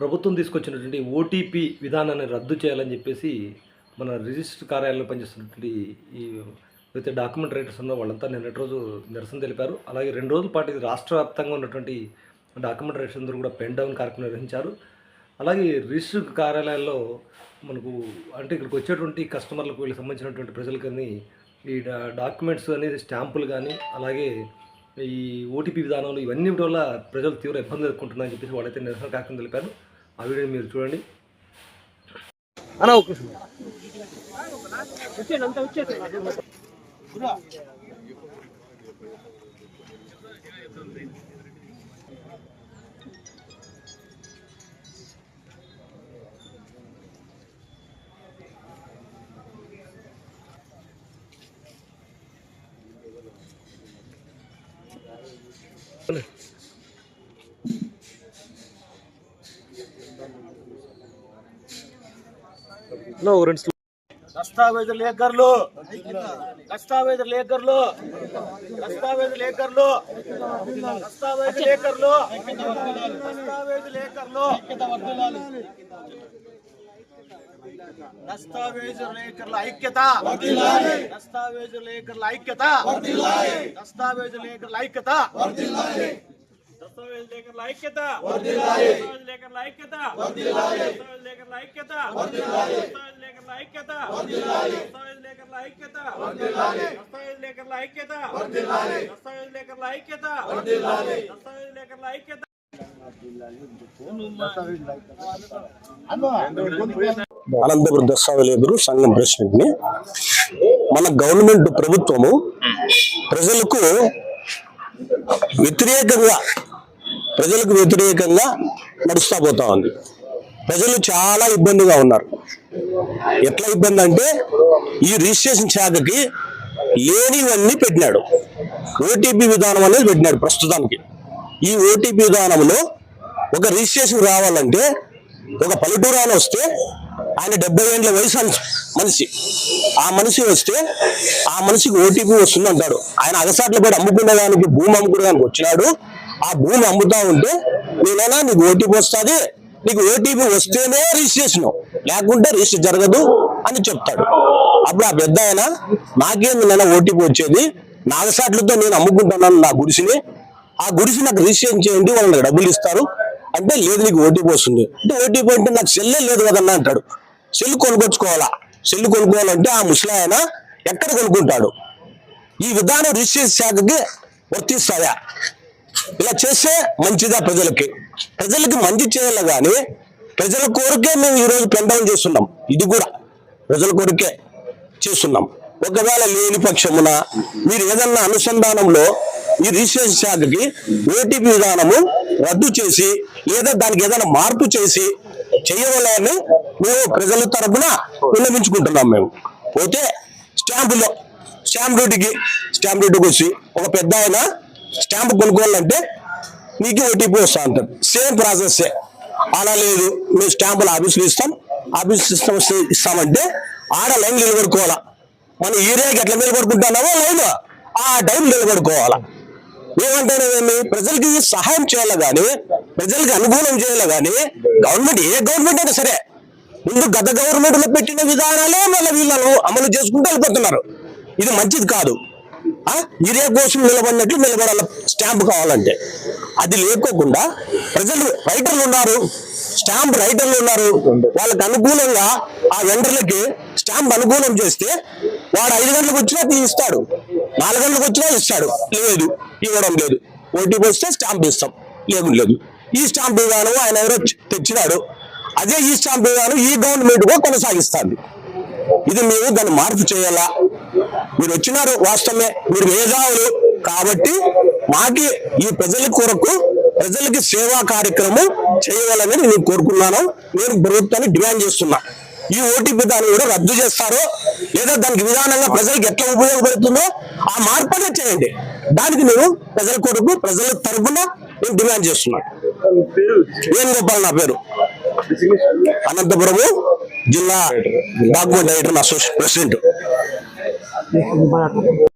ప్రభుత్వం తీసుకొచ్చినటువంటి ఓటీపీ విధానాన్ని రద్దు చేయాలని చెప్పేసి మన రిజిస్టర్ కార్యాలయంలో పనిచేస్తున్నటువంటి ఈ అయితే డాక్యుమెంట్ రైటర్స్ ఉన్న వాళ్ళంతా నిన్నటి రోజు నిరసన తెలిపారు. అలాగే రెండు రోజుల పాటు ఇది రాష్ట్ర వ్యాప్తంగా ఉన్నటువంటి డాక్యుమెంట్ రైటర్స్ అందరూ కూడా పెన్ డౌన్ కార్యక్రమం నిర్వహించారు. అలాగే రిజిస్టర్ కార్యాలయాల్లో మనకు అంటే ఇక్కడికి వచ్చేటువంటి కస్టమర్లకు వీళ్ళకి సంబంధించినటువంటి ప్రజలకని ఈ డాక్యుమెంట్స్ అనేది స్టాంపులు కానీ అలాగే ఈ ఓటీపీ విధానాలు ఇవన్నీ వల్ల ప్రజలు తీవ్ర ఇబ్బంది ఎదుర్కొంటున్నారని చెప్పేసి వాళ్ళైతే నిరసన కార్యక్రమం తెలిపారు. ఆ వీడియోని మీరు చూడండి అన్న ఒక నిమిషం. లో రెండు స్లో- దస్తావేజు లేఖర్లు దస్తావేజు లేఖర్లు దస్తావేజు లేఖర్లు దస్తావేజు లేఖర్లు దస్తావేజు లేఖర్లు దస్తావేజు లేఖర్ల ఐక్యత దస్తావేజు లేఖర్ల ఐక్యత దస్తావేజు లేఖర్ల ఐక్యత దస్తావేజు లేఖర్ల ఐక్యత దస్తావేజు లేఖర్ల ఐక్యత ఐక్యత. దస్తావేజు లేఖర్ల ఐక్యత. దస్తావేజు లేఖర్ల ఐక్యత. దస్తావేజు లేఖర్ల ఐక్యత. దస్తావేజు లేఖర్ల ఐక్యత. దస్తావేజు లేఖర్ల ఐక్యత. అనంతపురం దస్తావేలేదురు సంఘం ప్రెసిడెంట్ని మన గవర్నమెంట్ ప్రభుత్వము ప్రజలకు వ్యతిరేకంగా ప్రజలకు వ్యతిరేకంగా నడుస్తా పోతా ఉంది. ప్రజలు చాలా ఇబ్బందిగా ఉన్నారు. ఎట్లా ఇబ్బంది అంటే ఈ రిజిస్ట్రేషన్ శాఖకి లేనివన్నీ పెట్టినాడు. ఓటీపీ విధానం అనేది పెట్టినాడు ప్రస్తుతానికి. ఈ ఓటీపీ విధానంలో ఒక రిజిస్ట్రేషన్ రావాలంటే ఒక పల్లెటూరు ఆయన వస్తే ఆయన డెబ్బై ఏళ్ళ వయసు మనిషి. ఆ మనిషి వస్తే ఆ మనిషికి ఓటీపీ వస్తుంది అంటాడు ఆయన అగసాట్లు కూడా అమ్ముకునే దానికి భూమి అమ్ముకునే దానికి వచ్చినాడు. ఆ భూమి అమ్ముతా ఉంటే నేనైనా నీకు ఓటీపీ వస్తుంది నీకు ఓటీపీ వస్తేనే రిజిస్ట్రేషన్. లేకుంటే రిజిస్టర్ జరగదు అని చెప్తాడు. అప్పుడు ఆ పెద్ద ఆయన నాకేంది నేను ఓటీపీ వచ్చేది? నాగసాట్లతో నేను అమ్ముకుంటున్నాను నా గుడిసిని. ఆ గుడిసి నాకు రిజిస్ట్రేషన్ చేయండి వాళ్ళు నాకు డబ్బులు ఇస్తారు. అంటే లేదు నీకు ఓటీపీ వస్తుంది. అంటే ఓటీపీ అంటే నాకు సెల్లే లేదు కదన్నా అంటాడు. సెల్ కొనుక్కొచ్చుకోవాలా? సెల్ కొనుక్కోవాలంటే ఆ ముసలాయన ఎక్కడ కొనుక్కుంటాడు? ఈ విధానం రిజిస్ట్రేషన్ శాఖకి వర్తిస్తాయా? ఇలా చేస్తే మంచిదా ప్రజలకి? ప్రజలకి మంచి చేయాలి కానీ ప్రజల కోరికే మేము ఈరోజు పెండౌన్ చేస్తున్నాం. ఇది కూడా ప్రజల కోరికే చేస్తున్నాం. ఒకవేళ లేని పక్షమున మీరు ఏదన్నా అనుసంధానంలో ఈ రిజిస్ట్రేషన్ శాఖకి ఓటీపీ విధానము రద్దు చేసి లేదా దానికి ఏదైనా మార్పు చేసి చేయవలని మేము ప్రజల తరఫున విన్నవించుకుంటున్నాం మేము. పోతే స్టాంపులో స్టాంప్ డ్యూటీకి స్టాంప్ డ్యూటీకి వచ్చి ఒక పెద్ద ఆయన స్టాంప్ కొనుక్కోవాలంటే నీకు ఓటీపీ వస్తా అంటారు. సేమ్ ప్రాసెస్ అలా లేదు. మేము స్టాంపులు ఆఫీసులు ఇస్తాం ఆఫీస్ ఇస్తాం ఇస్తామంటే ఆడ లైన్ నిలబడుకోవాలా? మన ఏరియాకి ఎట్లా నిలబడుకుంటున్నామో లైన్ ఆ టైం నిలబడుకోవాలా? ఏమంటానేమి ప్రజలకి సహాయం చేయాలి కానీ ప్రజలకి అనుకూలం చేయాలి కానీ గవర్నమెంట్ ఏ గవర్నమెంట్ అయినా సరే ముందు గత గవర్నమెంట్లో పెట్టిన విధానాలే మళ్ళీ వీళ్ళను అమలు చేసుకుంటూ వెళ్ళిపోతున్నారు. ఇది మంచిది కాదు. ఇరే కోసం నిలబడినట్లు నిలబడాల స్టాంప్ కావాలంటే. అది లేకోకుండా ప్రజలు రైటర్లు ఉన్నారు స్టాంప్ రైటర్లు ఉన్నారు. వాళ్ళకి అనుకూలంగా ఆ వెండర్లకి స్టాంప్ అనుకూలం చేస్తే వాడు ఐదు గంటలకు వచ్చినా ఇస్తాడు. నాలుగు గంటలకు వచ్చినా ఇస్తాడు. లేదు ఇవ్వడం లేదు. ఓటీపీ వస్తే స్టాంప్ ఇస్తాం. లేదు లేదు. ఈ స్టాంప్ విధానం ఆయన ఎవరో తెచ్చినాడు. అదే ఈ స్టాంప్ విధానం ఈ గవర్నమెంట్ కూడా కొనసాగిస్తాడు ఇది మేము దాన్ని మార్పు చేయాలా? మీరు వచ్చినారు వాస్తవమే. మీరు మేధావులు కాబట్టి మాకి ఈ ప్రజల కొరకు ప్రజలకి సేవా కార్యక్రమం చేయాలని నేను కోరుకున్నాను. నేను ప్రభుత్వాన్ని డిమాండ్ చేస్తున్నా. ఈ ఓటీపీ దాన్ని కూడా రద్దు చేస్తారో లేదా దానికి విధానంగా ప్రజలకు ఎట్లా ఉపయోగపడుతుందో ఆ మార్పునే చేయండి. దానికి నేను ప్రజల కొరకు ప్రజల తరపున నేను డిమాండ్ చేస్తున్నాను వేణుగోపాల్ నా పేరు? అనంతపురము జిల్లా document director associate president. Deixa de.